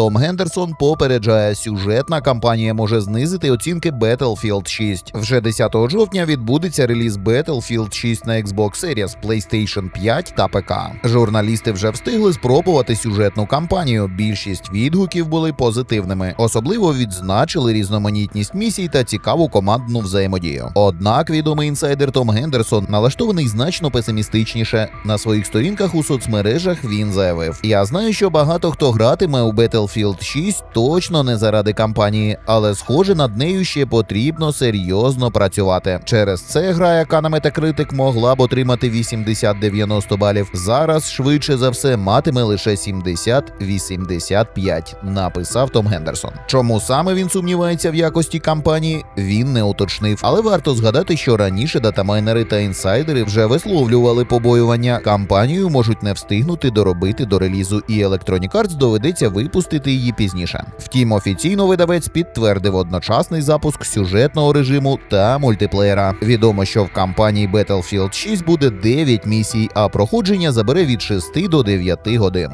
Том Гендерсон попереджає, сюжетна кампанія може знизити оцінки Battlefield 6. Вже 10 жовтня відбудеться реліз Battlefield 6 на Xbox Series, PlayStation 5 та ПК. Журналісти вже встигли спробувати сюжетну кампанію. Більшість відгуків були позитивними. Особливо відзначили різноманітність місій та цікаву командну взаємодію. Однак відомий інсайдер Том Гендерсон налаштований значно песимістичніше. На своїх сторінках у соцмережах він заявив: Я знаю, що багато хто гратиме у Battlefield 6 точно не заради кампанії, але схоже над нею ще потрібно серйозно працювати. Через це гра, яка на Metacritic могла б отримати 80-90 балів, зараз швидше за все матиме лише 70-85, написав Том Гендерсон. Чому саме він сумнівається в якості кампанії, він не уточнив. Але варто згадати, що раніше датамайнери та інсайдери вже висловлювали побоювання. Кампанію можуть не встигнути доробити до релізу, і Electronic Arts доведеться випустити її пізніше. Втім, офіційно видавець підтвердив одночасний запуск сюжетного режиму та мультиплеєра. Відомо, що в кампанії Battlefield 6 буде 9 місій, а проходження забере від 6 до 9 годин.